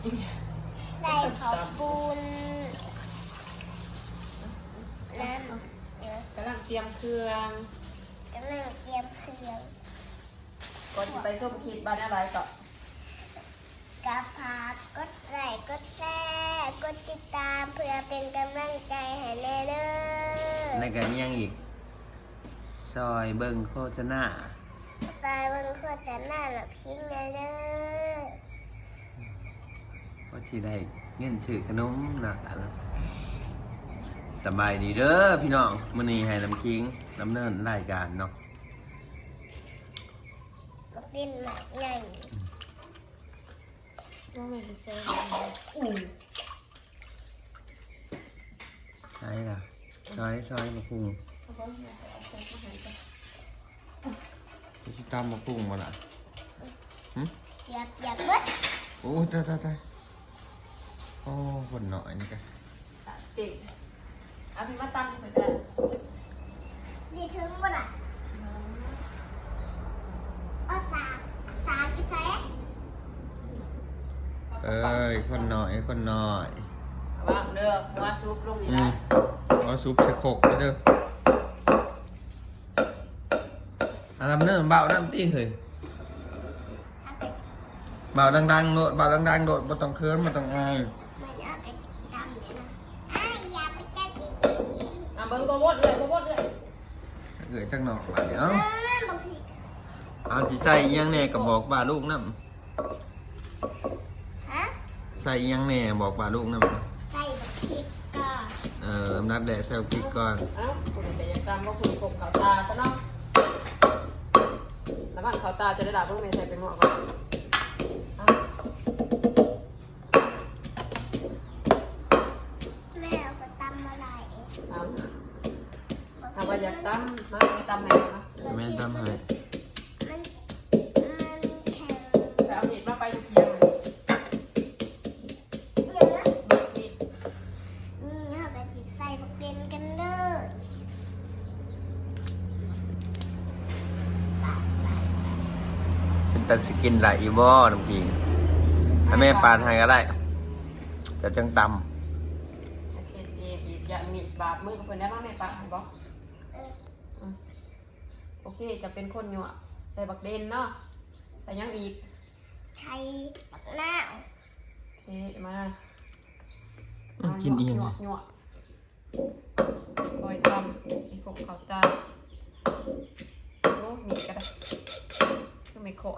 ใส่กะใส่ข้าวปุ้นน้ำเดี๋ยวกำลังเตรียมเครื่องกำลังเตรียมเครื่องก่อนจะไปส้มคลิปบ้านอะไรก็กระพากกดไลค์กดแชร์กดติดตามเพื่อเป็นกำลังใจให้แน่เด้อแล้วก็อิหยังอีก ซอยเบิ่งโฆษณาตายบนโฆษณาหลับพิงแน่เด้อ ว่าที่ได้เงินชื่อขนมหนักอะไรสบายดีเด้อพี่น้องมื้อนี้ให้น้ำคิงดำเนินรายการเนาะบักเดนหมักใหญ่ว่าไม่ได้เซ็นใช่ล่ะซอยซอยมะพุงจะสิตามมะพุงมาล่ะหึอยากอยากเบิดโอ้ตายตายตายโอ้คนหน่อยนี่กะติดเอาพี่มาตั้งไปกันนี่ถึงบ่ล่ะเอาสามสามกี่แสนเอ้ยคนหน่อยคนหน่อยว่างเด้อว่าซุปลงนี่อืได้มเอาซุปสะโคกไปเด้ออาทำเนิ่นเบาน้ำตีเฮ้ยเอาไปเบาดังๆโดดเบาดังๆโดดบ่ต้องเคินบ่ต้องอาย ไม่เอาไปดำเนี่ยนะอ้ายอย่าไปจับอีก อะ เบิ้งบ่วดเลยบ่วดเลยเอ้ยจังหนอกบาดเดี๋ยวเออบอกผิดเอาสิใส่อิหยังแหน่ก็บอกบ่าลูกนำฮะใส่อิหยังแหน่บอกบ่าลูกนำใส่บอกผิดก่อนเอออำนัดแดดแซวพริกก่อนเอ้าคุณแต่ยังตามว่าคุณกบเขาตาซะเนาะแล้วบ้านเขาตาจะได้ด่าเพิ่งไม่ใส่เป็นหมวกก่อนเอา สกินหลายอีบ่น้ำกิงให้แม่ปาดให้ก็ได้จะจังตำโอเคเอกอีกอย่ามีบาดมือกับเพื่อนได้บ้างไหมปะเห็นบอโอเคจะเป็นคนอยู่อะใส่บักเดนเนาะใส่หยังอีกใช้หน้าโอเคมากินอีหยังหยวไงกหยวกคอยทำสีผมเขาตาโอ้มีก็ได้ม่โคกินยังเว้ยนะเยี่ยเยี่ยใส่เยี่ยบักหน้าใส่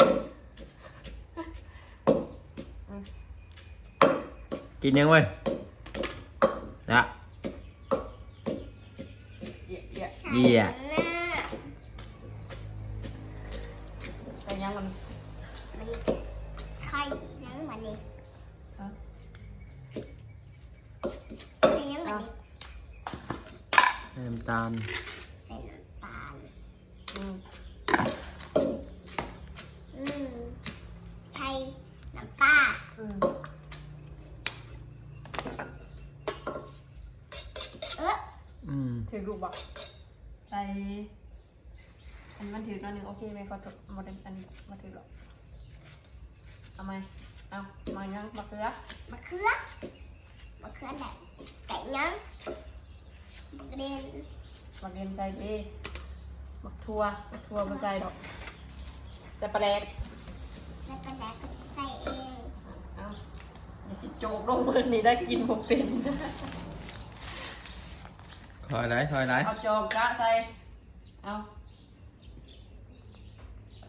หยังมันมันใช่ยังมันนี่เอาใช่ยังมันนี่ ให้น้ำตาล ใส่น้ำตาล อืม อืมใช่น้ำตาล อืม เอออืมถือรูปบอกใส่อันมันถือหน่อยหนึ่งโอเคไหมเขาถือมาดึงอันนี้มาถือหรอกเอาไหมเอามายังบักเกลือมะเขือมะเขือแดงไก่ยังบักเดนบักเดนใส่ดีบักทัวบักทัวบ่ใส่ดอกใส่ปลาแดกแล้วก็แดกก็ใส่เอง เอาอย่า สิโจกลงมือนี่ได้กินบ่เป็น คอยไหนคอยไหนเอาจอกกะใส่ เอา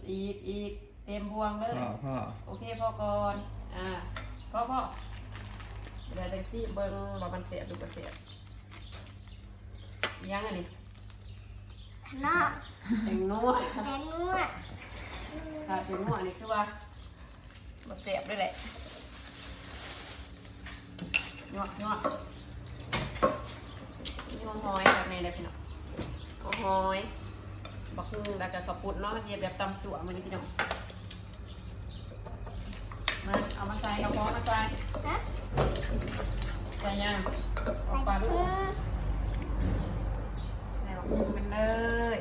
อีกอีกเต็มพวงเลย พ่อพ่อโอเคพ่อก่อน อ่าพ่อพ่อเดี๋ยวแท็กซี่เบิ้งว่ามันเสียบดูกระเสียบยังอันนี้ขนมแตงนัวแดงนัวถ้าเป็นนัวนี่คือว่ามาเสียบด้วยแหละ นัวนัวนัวหอยแบบนี้เลยพี่น้องเอาหอยบักฮุ่งแล้วก็กระปุกเนาะมาเสียบแบบตำสวมันนี่พี่น้องมาเอามาใส่เอาหอมมาใส่ฮะใส่ยังเอาใส่ปลาลูกใส่บักฮุ่งมันเลย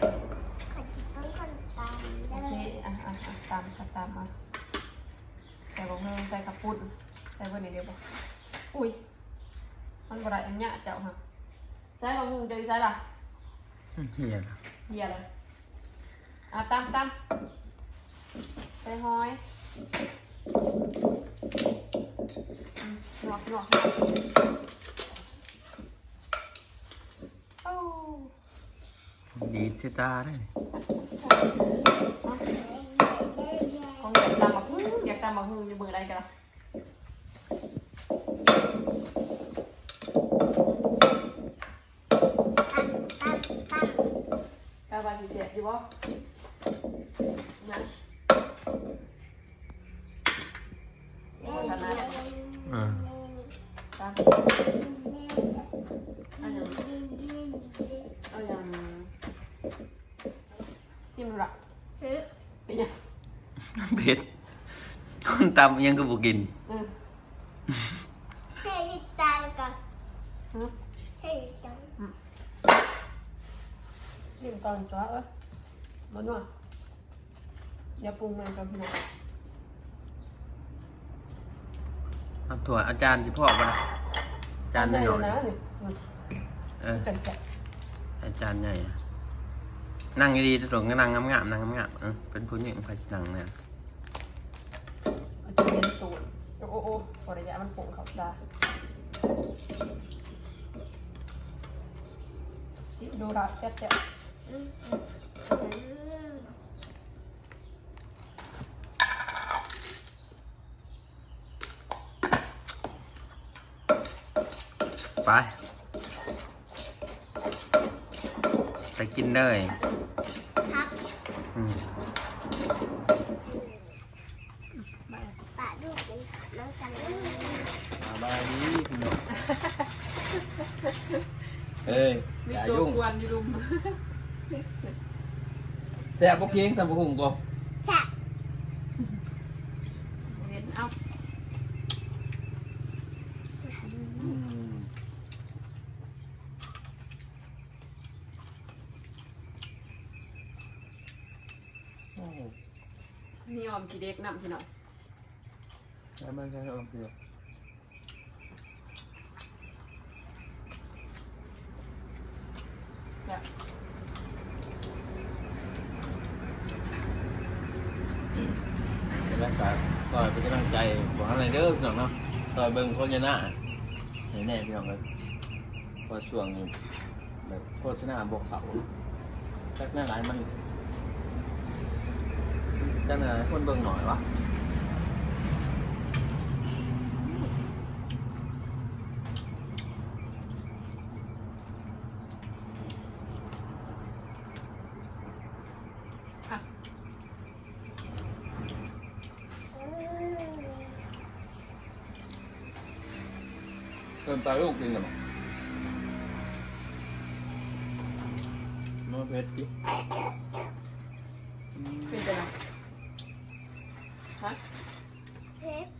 ขอจิบต้นคนตามโอเคอะอะอะตามใส่บะฮุงใส่กระปุ้นใส่เบอร์ไหนเดียวปะอุ้ย มันบ่ได้อันเนี้ยเจ้าฮะใส่บะฮุงเดี๋ยวอยู่ใส่ล่ะเฮียนะเฮียเลยอะตามตามใส่หอยอืมหนวกหนวกหนวกโอ้ดีดเสยตาได้คงอยากตามบักฮึ่งอยากตามบักฮึ่งอยู่มือใดกันล่ะ ตั้งตั้งตั้ง กาบา สิเสียอยู่บ่นะโอ้ยขนาดนั้นอ่าตามอันยังเอายังซิมดูละเป็นยังเผ็ดคนตำยังก็บ่กินอืมให้ตังกันอืมให้ตังซิมตอนจ้าเอ้ย มาหน่อยอย่าปรุงมันกับพี่น้องเอาถั่วอาจารย์สิพ่อป่ะล่ะอาจารย์ได้น้อยนะนี่อืมๆเออจังแซ่บอาจารย์ใหญ่อะนั่งดีๆตรงก็นั่งงามๆนั่งงามๆเออเป็นผู้หญิงใครสินั่งเนี่ยมันจะเป็นตูดโอ้โอ้โอ้ขอระยะมันโป่งเขาตาสิดูละแซ่บแไป ไปกินเลยพักอืมมาปะลูกเป็นขาน้องกันสบายดีพี่น้องเอ้ยมีอย่าตัวยุ่งกวนอยู่ดุม แซ่บพวกเคียงทำพวกหุงก็ฉะ เห็นเอา นี่ ออมกี่เด็กนำพี่น้องใช่ไหมใช่ไหมเพื่อจะเป็นรักษาซอยเป็นกำลังใจบอกอะไรเด้อพี่น้องเนาะซอยเบิ่งโฆษณาเห็นแน่พี่น้องเลยพอช่วงนี้แบบโฆษณาบอกเขาจักหน้าหลายมัน จักหน้าหลยคนเบิ่งหน่อยวะเติมไปลูกกินกันหรอมาเพชรดิ เป็นจะไงฮะ เพชร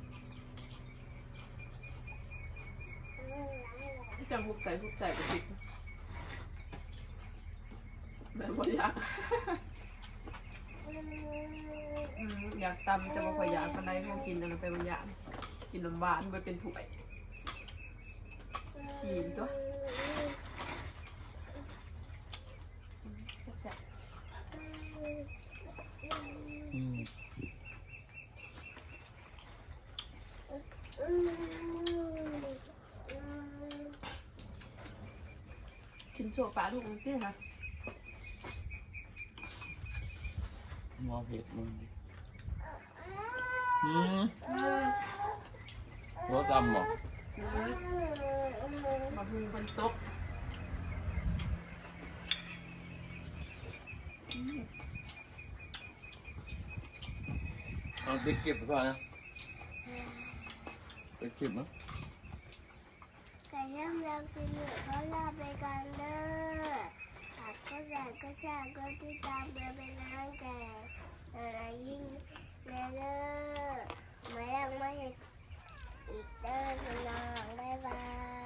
ที่ จังหุบใจหุบใจไปติดแบบว่าอยากอืมอยากตำจะมาขออยากปานใดพอกินอันนั้นไปบางอย่างกินลำบานเบิดเป็นถ้วยจีนตัวแซ่บ อืม ๆกินโซฟาลูกมันเตี้ยค่ะมาเพชรมึงอืมรถดำหรอมาพูบนโต๊ะเอาไปเก็บไปก่อนนะไปเก็บมั้ง แต่เริ่มแล้วคืเพราะเราไปกันเด้อฝากก็แจกก็แจกก็ที่ตามเบร์เป็นร่านแก่อะไยิ่งเด้อไม่ยังไม่อีกเด้อน้องบ๊ายบาย